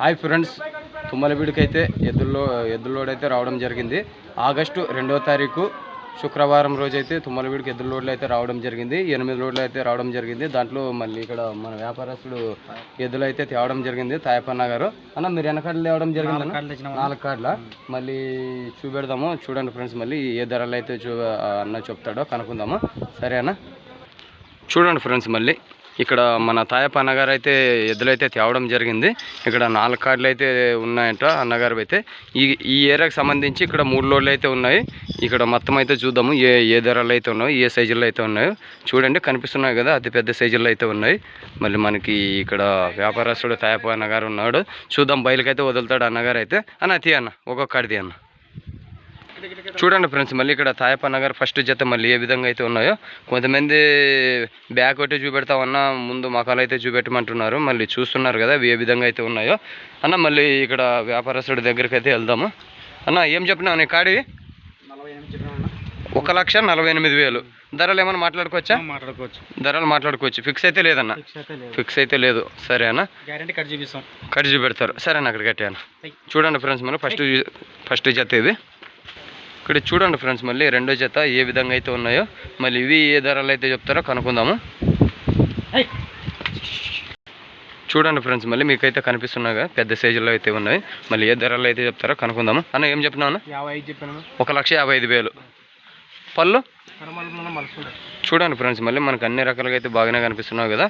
Hi friends తుమ్మలబీడికి అయితే ఎద్దుల్లో ఎద్దుల్లోడ్ అయితే రావడం జరిగింది. ఆగస్టు రెండో తారీఖు శుక్రవారం రోజు అయితే తుమ్మలబీడికి ఎద్దుల లోడ్లు అయితే రావడం జరిగింది. ఎనిమిది లోడ్లు అయితే రావడం జరిగింది. దాంట్లో మళ్ళీ ఇక్కడ మన వ్యాపారస్తుడు ఎద్దులు అయితే తేవడం జరిగింది. తాయపన్న గారు. అన్న మీరు వెనకాడలు తేవడం జరిగింది? నాలుగు కార్డుల మళ్ళీ చూపెడదాము. చూడండి ఫ్రెండ్స్ మళ్ళీ ఏ ధరలు అయితే చూ అన్న చెప్తాడో కనుక్కుందాము. సరే అన్న. చూడండి ఫ్రెండ్స్ మళ్ళీ. ఇక్కడ మన తాయప్ప అన్నగారు అయితే ఎద్దులైతే తేవడం జరిగింది. ఇక్కడ నాలుగు కార్డులు అయితే ఉన్నాయంట అన్నగారు అయితే. ఈ ఈ ఏరియాకి సంబంధించి ఇక్కడ మూడు లోడ్లు అయితే ఉన్నాయి. ఇక్కడ మొత్తం అయితే చూద్దాము ఏ ఏ ధరలు అయితే ఉన్నాయో ఏ సైజుల్లో అయితే ఉన్నాయో. చూడండి కనిపిస్తున్నాయి కదా అతి పెద్ద సైజుల్లో అయితే ఉన్నాయి. మళ్ళీ మనకి ఇక్కడ వ్యాపారస్తుడు తాయప్ప అన్నగారు ఉన్నాడు. చూద్దాం బయలుకైతే వదులుతాడు అన్నగారు అయితే. అన్న తీ అన్న ఒక్కొక్క కార్డు అన్న. చూడండి ఫ్రెండ్స్ మళ్ళీ ఇక్కడ తాయప్ప నగర్ ఫస్ట్ జత మళ్ళీ ఏ విధంగా అయితే ఉన్నాయో. కొంతమంది బ్యాక్ ఒకటి చూపెడతామన్నా ముందు మకాలు అయితే చూపెట్టమంటున్నారు. మళ్ళీ చూస్తున్నారు కదా ఏ విధంగా అయితే ఉన్నాయో. అన్న మళ్ళీ ఇక్కడ వ్యాపారస్తుడి దగ్గరికి అయితే వెళ్దాము. అన్న ఏం చెప్పినావు నీ కాడి? ఒక లక్ష నలభై ఎనిమిది వేలు. ధరలు ఏమైనా మాట్లాడుకోవచ్చా? మాట్లాడుకోవచ్చు. ధరలు మాట్లాడుకోవచ్చు. ఫిక్స్ అయితే లేదన్న. ఫిక్స్ అయితే లేదు. ఫిక్స్ అయితే లేదు. సరే అన్న. గ్యారంటీ కట్ చూపిస్తాం. కట్ చూపెడతారు. సరే అన్న అక్కడ కట్టాను చూడండి ఫ్రెండ్స్ మనం ఫస్ట్ ఫస్ట్ జత ఇవి ఇక్కడ చూడండి ఫ్రెండ్స్ మళ్ళీ రెండో జత ఏ విధంగా అయితే ఉన్నాయో మళ్ళీ ఇవి ఏ ధరలు అయితే చెప్తారో కనుక్కుందాము. చూడండి ఫ్రెండ్స్ మళ్ళీ మీకైతే కనిపిస్తున్నాయి కదా పెద్ద సైజులో అయితే ఉన్నాయి. మళ్ళీ ఏ ధరలు అయితే చెప్తారో కనుక్కుందాము. అన్న ఏం చెప్పాను ఒక లక్ష యాభై ఐదు వేలు. పళ్ళు? చూడండి ఫ్రెండ్స్ మళ్ళీ మనకు అన్ని రకాలుగా అయితే బాగానే కనిపిస్తున్నాయి కదా.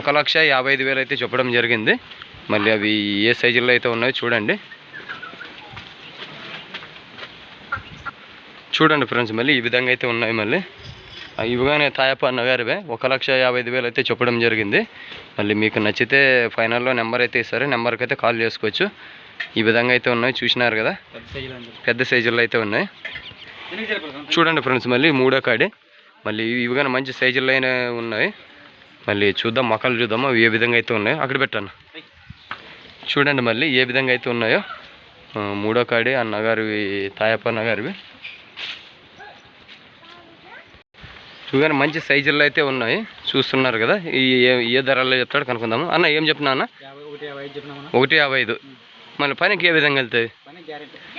ఒక లక్ష యాభై ఐదు వేలు అయితే చెప్పడం జరిగింది. మళ్ళీ అవి ఏ సైజుల్లో అయితే ఉన్నాయో చూడండి. చూడండి ఫ్రెండ్స్ మళ్ళీ ఈ విధంగా అయితే ఉన్నాయి మళ్ళీ. ఇవిగానే తాయప్ప అన్నగారివే ఒక లక్ష యాభై ఐదు వేలు అయితే చెప్పడం జరిగింది. మళ్ళీ మీకు నచ్చితే ఫైనల్లో నెంబర్ అయితే ఇస్తారు. నెంబర్కి అయితే కాల్ చేసుకోవచ్చు. ఈ విధంగా అయితే ఉన్నాయి చూసినారు కదా? పెద్ద సైజుల్లో అయితే ఉన్నాయి. చూడండి ఫ్రెండ్స్ మళ్ళీ మూడో కాడి. మళ్ళీ ఇవి కానీ మంచి సైజుల్లో అయినా ఉన్నాయి. మళ్ళీ చూద్దాం మొక్కలు చూద్దాము అవి ఏ విధంగా అయితే ఉన్నాయో. అక్కడ పెట్టాను చూడండి మళ్ళీ ఏ విధంగా అయితే ఉన్నాయో. మూడో కాడి అన్నగారివి తాయప్ప అన్నగారివి. చూడండి మంచి సైజుల్లో అయితే ఉన్నాయి. చూస్తున్నారు కదా ఈ ఏ- ఏ ధరల్లో చెప్తాడు కనుక్కుందాము. అన్న ఏం చెప్పినా అన్న. ఒకటి యాభై ఐదు. మళ్ళీ పనికి ఏ విధంగా వెళ్తాయి?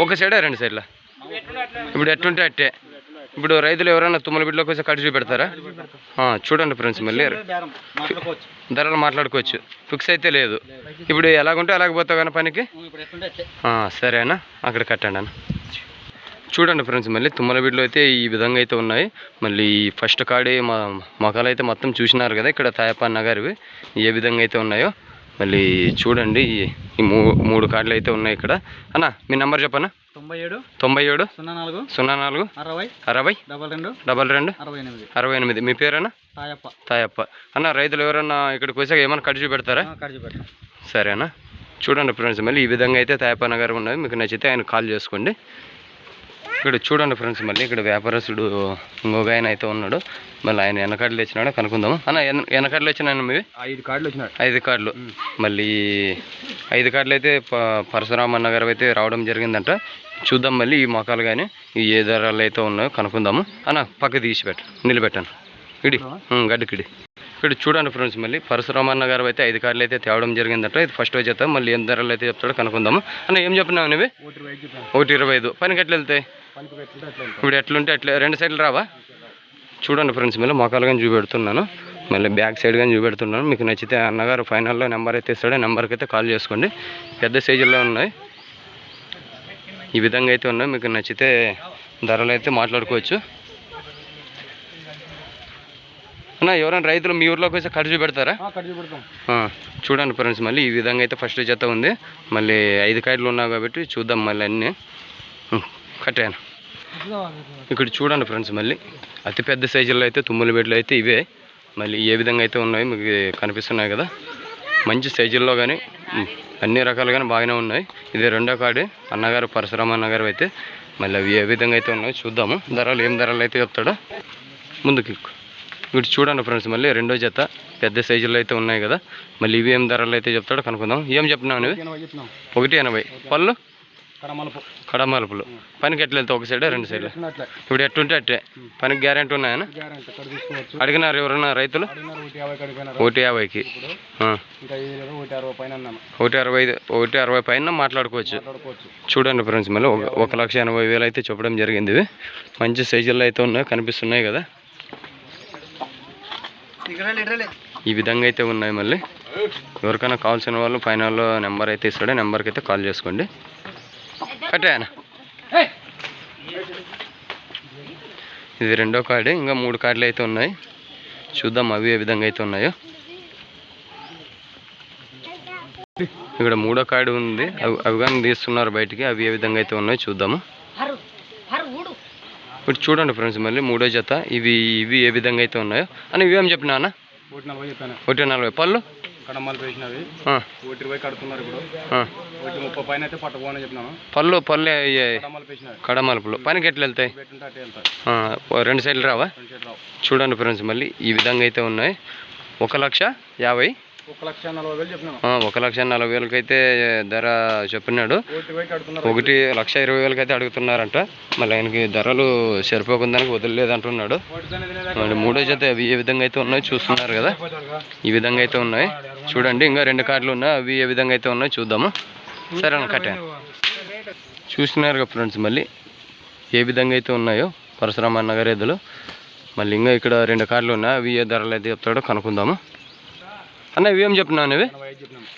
ఒక సైడా రెండు సైడ్లా? ఇప్పుడు ఎట్టుంటే అట్టే. ఇప్పుడు రైతులు ఎవరైనా తుమ్మల బిడ్డలోకి వచ్చి కట్టి చూపెడతారా? ఆ, చూడండి ఫ్రెండ్స్ మళ్ళీ ధరలు మాట్లాడుకోవచ్చు. ఫిక్స్ అయితే లేదు. ఇప్పుడు ఎలాగుంటే అలాగ పోతావు కానీ పనికి? ఎట్లుంటే సరేనా అక్కడ కట్టండి అన్న. చూడండి ఫ్రెండ్స్ మళ్ళీ తుమ్మల బిడ్డలు అయితే ఈ విధంగా అయితే ఉన్నాయి. మళ్ళీ ఈ ఫస్ట్ కాడి మా మొక్కలు అయితే మొత్తం చూసినారు కదా ఇక్కడ తాయప్ప అన్నగారివి ఏ విధంగా అయితే ఉన్నాయో మళ్ళీ చూడండి ఈ- మూడు కార్డులు అయితే ఉన్నాయి ఇక్కడ. అన్న మీ నెంబర్ చెప్పనా? తొంభై ఏడు తొంభై ఏడు సున్నా నాలుగు సున్నా నాలుగు అరవై అరవై డబల్ రెండు డబల్ రెండు అరవై ఎనిమిది. అరవై ఎనిమిది. మీ పేరేనా తాయప్ప. తాయప్ప. అన్న రైతులు ఎవరన్నా ఇక్కడికి వచ్చాక ఏమైనా ఖర్చు పెడతారా? కట్ చూపెట్టాం సరేనా చూడండి ఫ్రెండ్స్ మళ్ళీ ఈ విధంగా అయితే తాయప్ప నగర్ ఉన్నది మీకు నచ్చితే ఆయన కాల్ చేసుకోండి. ఇక్కడ చూడండి ఫ్రెండ్స్ మళ్ళీ ఇక్కడ వ్యాపారస్తుడు ఇంకొక ఆయన అయితే ఉన్నాడు. మళ్ళీ ఆయన వెనకాడలు వచ్చినాడో కనుక్కుందాము. అన్న వెనకాడలు వచ్చినాను మీవి? ఐదు కార్డులు వచ్చినాడు ఐదు కార్డులు. మళ్ళీ ఐదు కార్డులు అయితే ప- పరశురామ నగర్ అయితే రావడం జరిగిందంట. చూద్దాం మళ్ళీ ఈ మొక్కలు కానీ ఈ ఏ ధరలు అయితే ఉన్నాయో కనుక్కుందాము. అన్న పక్క తీసి పెట్ట నిలబెట్టాను ఇడి గడ్డకిడి. ఇక్కడ చూడండి ఫ్రెండ్స్ మళ్ళీ పరశురామన్న గారు అయితే ఐదు కార్డులు అయితే తేవడం జరిగిందంట. ఇది ఫస్ట్ వచ్చేద్దాం మళ్ళీ ఏం ధరలు అయితే చెప్తాడో కనుక్కుందాము. అన్న ఏం చెప్పినావు నువ్వు ఒకటి ఇరవై ఐదు. పనికి ఎట్లా వెళ్తాయి? ఇప్పుడు ఎట్లుంటే అట్లా. రెండు సైడ్లు రావా? చూడండి ఫ్రెండ్స్ మళ్ళీ మొక్కలు కానీ చూపెడుతున్నాను. మళ్ళీ బ్యాక్ సైడ్ కానీ చూపెడుతున్నాను. మీకు నచ్చితే అన్నగారు ఫైనల్లో నెంబర్ అయితే ఇస్తాడు. నెంబర్కి అయితే కాల్ చేసుకోండి. పెద్ద సైజుల్లో ఉన్నాయి. ఈ విధంగా అయితే ఉన్నాయి. మీకు నచ్చితే ధరలు అయితే మాట్లాడుకోవచ్చు. అన్న ఎవరైనా రైతులు మీ ఊర్లోకి వచ్చి చూపెడతాం. ఆ, చూడండి ఫ్రెండ్స్ మళ్ళీ ఈ విధంగా అయితే ఫస్ట్ జత ఉంది. మళ్ళీ ఐదు కాయలు ఉన్నాయి కాబట్టి చూద్దాం మళ్ళీ అన్నీ. కట్టాను. ఇక్కడ చూడండి ఫ్రెండ్స్ మళ్ళీ. అతి పెద్ద సైజుల్లో అయితే తుమ్ముల బెడ్లు అయితే ఇవే. మళ్ళీ ఏ విధంగా అయితే ఉన్నాయో మీకు కనిపిస్తున్నాయి కదా. మంచి సైజుల్లో కానీ అన్ని రకాలుగానే బాగానే ఉన్నాయి. ఇది రెండో కాడి అన్నగారు పరశురామ అన్నగారు అయితే మళ్ళీ అవి ఏ విధంగా అయితే ఉన్నాయో చూద్దాము. ధరలు ఏం ధరలు అయితే చెప్తాడో. ముందుకు ఇక్కడ చూడండి ఫ్రెండ్స్ మళ్ళీ రెండో జత పెద్ద సైజుల్లో అయితే ఉన్నాయి కదా. మళ్ళీ ఇవి ఏం ధరలు అయితే చెప్తాడో కనుక్కుందాం. ఏం చెప్తున్నావు నువ్వు? ఎనభై చెప్పినాం ఒకటి ఎనభై. పళ్ళు? కడమలపు. కడమలుపులు. పనికి ఎట్లా వెళ్తావు ఒక సైడ్ రెండు అట్లే ఇప్పుడు ఎట్టుంటే అట్టే. పనికి గ్యారెంటీ ఉన్నాయనా? అడిగినారు ఎవరన్నా రైతులు? ఒకటి యాభైకి. ఒకటి అరవై ఒకటి అరవై పైన మాట్లాడుకోవచ్చు. చూడండి ఫ్రెండ్స్ మళ్ళీ ఒక లక్ష ఎనభై వేలు అయితే చెప్పడం జరిగింది ఇవి మంచి సైజుల్లో అయితే ఉన్నాయి కనిపిస్తున్నాయి కదా. ఈ విధంగా అయితే ఉన్నాయి మళ్ళీ. ఎవరికైనా కావాల్సిన వాళ్ళు పైన నెంబర్ అయితే ఇస్తాడు నెంబర్కి అయితే కాల్ చేసుకోండి. కట్టాయన? ఇది రెండో కార్డు ఇంకా మూడు కార్డులు అయితే ఉన్నాయి. చూద్దాం అవి ఏ విధంగా అయితే ఉన్నాయో. ఇక్కడ మూడో కార్డు ఉంది. అవి అవి కానీ తీస్తున్నారు బయటికి. అవి ఏ విధంగా అయితే ఉన్నాయో చూద్దాము. ఇప్పుడు చూడండి ఫ్రెండ్స్ మళ్ళీ మూడో జత. ఇవి ఇవి ఏ విధంగా అయితే ఉన్నాయో. అని ఇవేం చెప్పినా అన్న? ఒకటి నలభై చెప్పాను. ఒకటి నలభై. పళ్ళు? కడమలపు వేసినవి. ఒకటి ఇరవై కడుతున్నారు ఇప్పుడు. ఒకటి ముప్పై పైన అయితే పట్టుకోని చెప్పినాను. పళ్ళు పళ్ళు కడమలుపులు పనికి ఎట్లా వెళ్తాయి? రెండు సైడ్లు రావు. చూడండి ఫ్రెండ్స్ మళ్ళీ ఈ విధంగా అయితే ఉన్నాయి. ఒక లక్ష యాభై ఒక లక్ష నలభై వేలకి అయితే ధర చెప్పినాడు. ఒకటి లక్ష ఇరవై వేలకి అయితే అడుగుతున్నారంట. మళ్ళీ ఆయనకి ధరలు సరిపోకుందానికి వదిలేదు అంటున్నాడు మళ్ళీ మూడో జత అవి ఏ విధంగా అయితే ఉన్నాయో చూస్తున్నారు కదా. ఈ విధంగా అయితే ఉన్నాయి. చూడండి ఇంకా రెండు కార్డులు ఉన్నాయి. అవి ఏ విధంగా అయితే ఉన్నాయో చూద్దాము. సరే అన్న కట్టాను చూస్తున్నారు కదా ఫ్రెండ్స్ మళ్ళీ ఏ విధంగా అయితే ఉన్నాయో పరశురామ నగర్ ఎద్దులు. మళ్ళీ ఇంకా ఇక్కడ రెండు కార్డులు ఉన్నాయి. అవి ఏ ధరలు అయితే చెప్తాడో కనుక్కుందాము. అన్న ఇవి ఏం చెప్తున్నాను ఇవి? చెప్పినాను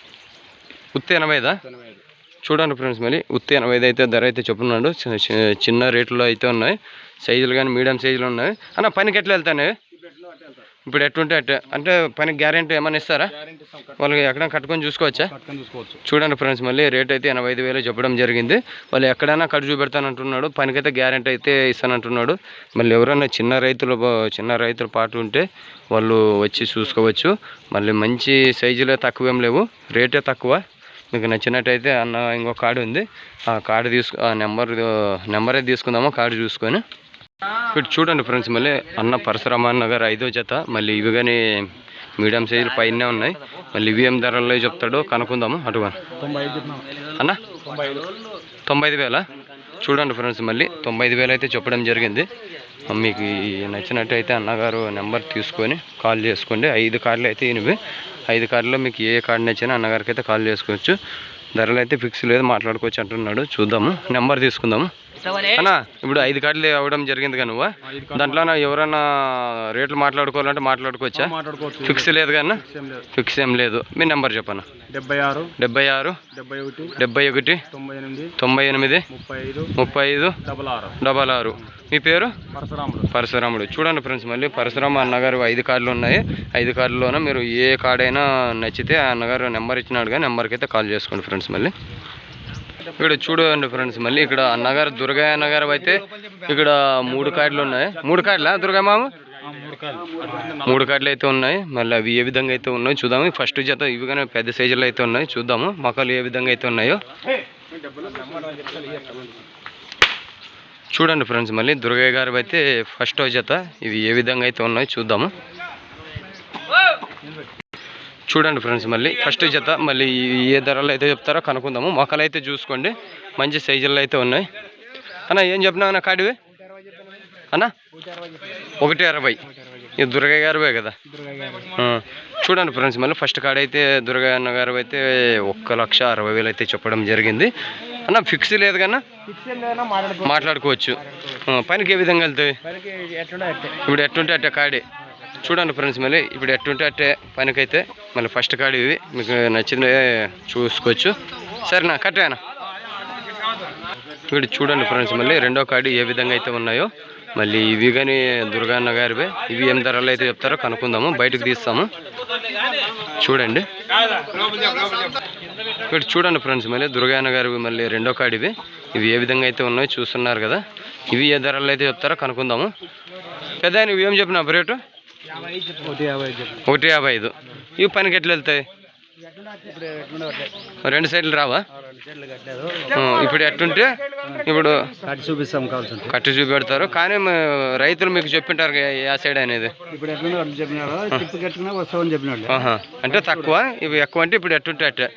ఉత్తి ఎనభైదా ఎనభై ఐదు. చూడండి ఫ్రెండ్స్ మళ్ళీ ఉత్తి ఎనభై ఐదు అయితే ధర అయితే చెప్తున్నాడు చి- చి- చిన్న రేట్లో అయితే ఉన్నాయి. సైజులు కానీ మీడియం సైజులు ఉన్నాయి. అన్న పనికి ఎట్లా వెళ్తాను ఇప్పుడు ఎట్టుంటే అట్టే అంటే పనికి గ్యారెంటీ ఏమైనా ఇస్తారా? వాళ్ళకి ఎక్కడ కట్టుకొని చూసుకోవచ్చా? చూడండి ఫ్రెండ్స్ మళ్ళీ రేట్ అయితే ఎనభై ఐదు వేలు చెప్పడం జరిగింది. వాళ్ళు ఎక్కడైనా కట్టు చూపెడతానంటున్నాడు పనికైతే గ్యారెంటీ అయితే ఇస్తానంటున్నాడు. మళ్ళీ ఎవరైనా చిన్న రైతులు చిన్న రైతుల పాటు ఉంటే వాళ్ళు వచ్చి చూసుకోవచ్చు. మళ్ళీ మంచి సైజులే తక్కువ ఏం లేవు రేటే తక్కువ. మీకు నచ్చినట్టయితే అన్న ఇంకో కార్డు ఉంది. ఆ కార్డు తీసుకు ఆ నెంబర్ నెంబరే తీసుకుందాము కార్డు చూసుకొని. ఇప్పుడు చూడండి ఫ్రెండ్స్ మళ్ళీ అన్న పరశురామన్ నగర్ ఐదో జత. మళ్ళీ ఇవి కానీ మీడియం సైజులు పైన ఉన్నాయి. మళ్ళీ ఇవి ఏం ధరల్లో చెప్తాడో కనుక్కుందాము. అటుగా అన్న? తొంభై ఐదు వేల? చూడండి ఫ్రెండ్స్ మళ్ళీ తొంభై ఐదు వేలు అయితే చెప్పడం జరిగింది. మీకు నచ్చినట్టయితే అన్నగారు నెంబర్ తీసుకొని కాల్ చేసుకోండి. ఐదు కార్లు అయితే ఇనివి. ఐదు కార్లో మీకు ఏ కార్డు నచ్చినా అన్నగారికి అయితే కాల్ చేసుకోవచ్చు. ధరలు అయితే ఫిక్స్ లేదు మాట్లాడుకోవచ్చు అంటున్నాడు. చూద్దాము. నెంబర్ తీసుకుందాము. అన్న ఇప్పుడు ఐదు కార్డులు అవ్వడం జరిగింది కదా నువ్వు దాంట్లో ఎవరైనా రేట్లు మాట్లాడుకోవాలంటే మాట్లాడుకోవచ్చా? మాట్లాడుకోవచ్చు ఫిక్స్ లేదు. లేదు ఫిక్స్ ఏం లేదు. మీ నెంబర్ చెప్పన్న డెబ్బై ఆరు. డెబ్బై ఆరు. డెబ్బై ఒకటి. డెబ్బై ఒకటి. తొంభై ఎనిమిది. తొంభై ఎనిమిది. ముప్పై ఐదు. ముప్పై ఐదు. డబల్ ఆరు. డబల్ ఆరు. మీ పేరు? పరశురాముడు. పరశురాముడు. చూడండి ఫ్రెండ్స్ మళ్ళీ పరశురామ అన్నగారు ఐదు కార్డులు ఉన్నాయి. ఐదు కార్డులోనే మీరు ఏ కార్డు అయినా నచ్చితే ఆ అన్నగారు నెంబర్ ఇచ్చినాడుగా నెంబర్కి అయితే కాల్ చేసుకోండి ఫ్రెండ్స్ మళ్ళీ. ఇక్కడ చూడండి ఫ్రెండ్స్ మళ్ళీ ఇక్కడ అన్నగారు దుర్గయ్య అన్నగారు అయితే ఇక్కడ మూడు కార్డులు ఉన్నాయి. మూడు కార్డులా దుర్గా మామ? మూడు కాదు మూడు కార్డులు అయితే ఉన్నాయి. మళ్ళీ అవి ఏ విధంగా అయితే ఉన్నాయో చూద్దాము. ఫస్ట్ జత ఇవి కానీ పెద్ద సైజులో అయితే ఉన్నాయి. చూద్దాము మొక్కలు ఏ విధంగా అయితే ఉన్నాయో. చూడండి ఫ్రెండ్స్ మళ్ళీ దుర్గయ్య గారు అయితే ఫస్ట్ జత. ఇవి ఏ విధంగా అయితే ఉన్నాయో చూద్దాము. చూడండి ఫ్రెండ్స్ మళ్ళీ ఫస్ట్ జత మళ్ళీ ఏ ధరలు అయితే చెప్తారో కనుక్కుందాము. మొక్కలు అయితే చూసుకోండి. మంచి సైజుల్లో అయితే ఉన్నాయి. అన్న ఏం చెప్పినా అన్న కాడివి? అన్న? ఒకటి అరవై. ఇది దుర్గయ్య గారివే కదా? చూడండి ఫ్రెండ్స్ మళ్ళీ ఫస్ట్ కాడ అయితే దుర్గయ్య అన్న గారు అయితే ఒక్క లక్ష అరవై వేలు అయితే చెప్పడం జరిగింది. అన్న ఫిక్స్ లేదు కన్నా? మాట్లాడుకోవచ్చు. పనికి ఏ విధంగా వెళ్తాయి? ఇప్పుడు ఎట్టుంటే అట్టే కాడే. చూడండి ఫ్రెండ్స్ మళ్ళీ ఇప్పుడు ఎట్టుంటే అట్టే పనికైతే మళ్ళీ ఫస్ట్ కార్డు ఇవి. మీకు నచ్చింది చూసుకోవచ్చు. సరేనా కట్టేనా ఇక్కడ చూడండి ఫ్రెండ్స్ మళ్ళీ రెండో కాడి ఏ విధంగా అయితే ఉన్నాయో మళ్ళీ ఇవి కానీ దుర్గాన్న గారివే. ఇవి ఏం ధరలు అయితే చెప్తారో కనుక్కుందాము బయటకు తీస్తాము. చూడండి. ఇక్కడ చూడండి ఫ్రెండ్స్ మళ్ళీ దుర్గాన్న గారివి మళ్ళీ రెండో కార్డు ఇవి. ఏ విధంగా అయితే ఉన్నాయో చూస్తున్నారు కదా. ఇవి ఏ ధరలు అయితే చెప్తారో కనుక్కుందాము. పెద్ద ఇవి ఏం చెప్పిన రేటు? ఒకటి యాభై ఐదు. ఇవి పనికి ఎట్లా వెళ్తాయి? రెండు సైడ్లు రావా? ఇప్పుడు ఎట్టుంటే ఇప్పుడు కట్టి చూపిస్తాం కావాల్సి కట్టి చూపెడతారు. కానీ రైతులు మీకు చెప్పింటారు ఆ సైడ్ అనేది. ఇప్పుడు. అంటే తక్కువ. ఇవి ఎక్కువ అంటే ఇప్పుడు ఎట్టుంటే అట్టే.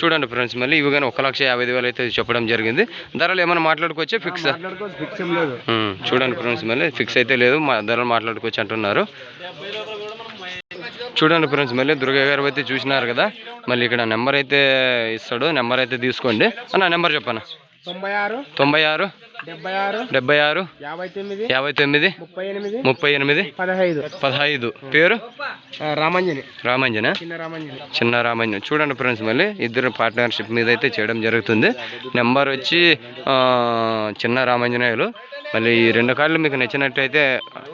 చూడండి ఫ్రెండ్స్ మళ్ళీ ఇవి కానీ ఒక లక్ష యాభై వేలు అయితే చెప్పడం జరిగింది. ధరలు ఏమైనా మాట్లాడుకోవచ్చా ఫిక్స్? చూడండి ఫ్రెండ్స్ మళ్ళీ ఫిక్స్ అయితే లేదు. ధరలు మాట్లాడుకోవచ్చు అంటున్నారు. చూడండి ఫ్రెండ్స్ మళ్ళీ దుర్గా గారు అయితే చూసినారు కదా. మళ్ళీ ఇక్కడ నెంబర్ అయితే ఇస్తాడు నెంబర్ అయితే తీసుకోండి. అన్న నెంబర్ చెప్పనా? తొంభై ఆరు తొంభై ఆరు డెబ్బై ఆరు డెబ్బై ఆరు యాభై తొమ్మిది యాభై తొమ్మిది ముప్పై ఎనిమిది ముప్పై ఎనిమిది పదహైదు. పదహైదు. పేరు? రామంజని. రామంజన? చిన్న రామంజని. చిన్న రామంజన్. చూడండి ఫ్రెండ్స్ మళ్ళీ ఇద్దరు పార్ట్నర్షిప్ మీద అయితే చేయడం జరుగుతుంది. నెంబర్ వచ్చి చిన్న రామంజనేయులు. మళ్ళీ ఈ రెండు కార్డులు మీకు నచ్చినట్టయితే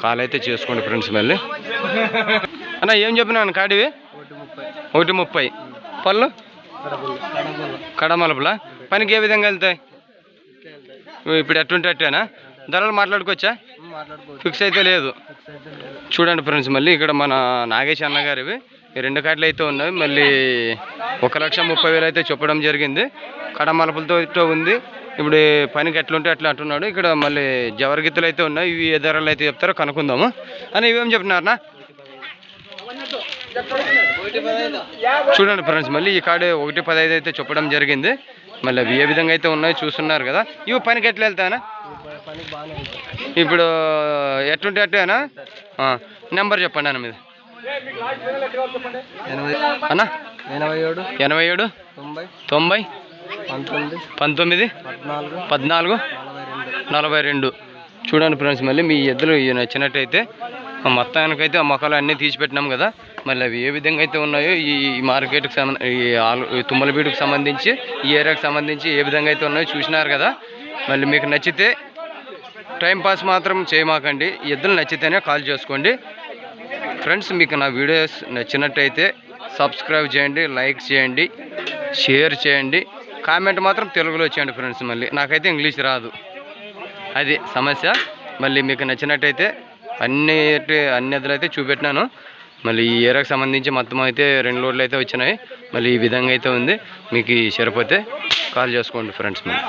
కాల్ అయితే చేసుకోండి ఫ్రెండ్స్ మళ్ళీ. అన్న ఏం చెప్పినాను కాడివి? ఒకటి ముప్పై. పళ్ళు? కడమలుపులా? పనికి ఏ విధంగా వెళ్తాయి? ఇప్పుడు ఎట్టుంటే అట్టేనా? ధరలు మాట్లాడుకోవచ్చా? ఫిక్స్ అయితే లేదు. చూడండి ఫ్రెండ్స్ మళ్ళీ ఇక్కడ మన నాగేష్ అన్నగారివి రెండు కార్డులు అయితే ఉన్నాయి. మళ్ళీ ఒక లక్ష ముప్పై వేలు అయితే చెప్పడం జరిగింది. కడమలపులతో ఉంది. ఇప్పుడు పనికి ఎట్లుంటే అట్లా అంటున్నాడు. ఇక్కడ మళ్ళీ జవరగిత్తులు అయితే ఉన్నాయి. ఇవి ఏ ధరలు అయితే చెప్తారో కనుక్కుందాము. అని ఇవేం చెప్తున్నారనా చూడండి ఫ్రెండ్స్ మళ్ళీ ఈ కార్డు ఒకటి పదహైదు అయితే చెప్పడం జరిగింది. మళ్ళీ అవి ఏ విధంగా అయితే ఉన్నాయో చూస్తున్నారు కదా. ఇవి పనికి ఎట్లా వెళ్తానా ఇప్పుడు ఎట్టుంటే అట్టేనా? నెంబర్ చెప్పండి అన్న మీద. అన్న? ఎనభై ఏడు ఎనభై ఏడు తొంభై తొంభై పంతొమ్మిది పద్నాలుగు నలభై రెండు. చూడండి ఫ్రెండ్స్ మళ్ళీ మీ ఎద్దులు ఇవి నచ్చినట్టయితే మొత్తానికైతే ఆ మొక్కలు అన్నీ తీసిపెట్టినాం కదా. మళ్ళీ అవి ఏ విధంగా అయితే ఉన్నాయో ఈ మార్కెట్కి సంబంధ ఈ ఆలు తుమ్మలబీడుకు సంబంధించి ఈ ఏరియాకి సంబంధించి ఏ విధంగా అయితే ఉన్నాయో చూసినారు కదా. మళ్ళీ మీకు నచ్చితే టైంపాస్ మాత్రం చేయమాకండి. ఎద్దులు నచ్చితేనే కాల్ చేసుకోండి. ఫ్రెండ్స్ మీకు నా వీడియోస్ నచ్చినట్టయితే సబ్స్క్రైబ్ చేయండి లైక్ చేయండి షేర్ చేయండి. కామెంట్ మాత్రం తెలుగులో చేయండి ఫ్రెండ్స్ మళ్ళీ. నాకైతే ఇంగ్లీష్ రాదు. అది సమస్య. మళ్ళీ మీకు నచ్చినట్టయితే అన్ని అన్ని ఎద్దులు అయితే చూపెట్టినాను. మళ్ళీ ఈ ఏరియాకి సంబంధించి మొత్తం అయితే రెండు లోడ్లు అయితే వచ్చినాయి. మళ్ళీ ఈ విధంగా అయితే ఉంది. మీకు ఈ సరిపోతే కాల్ చేసుకోండి ఫ్రెండ్స్ మీరు.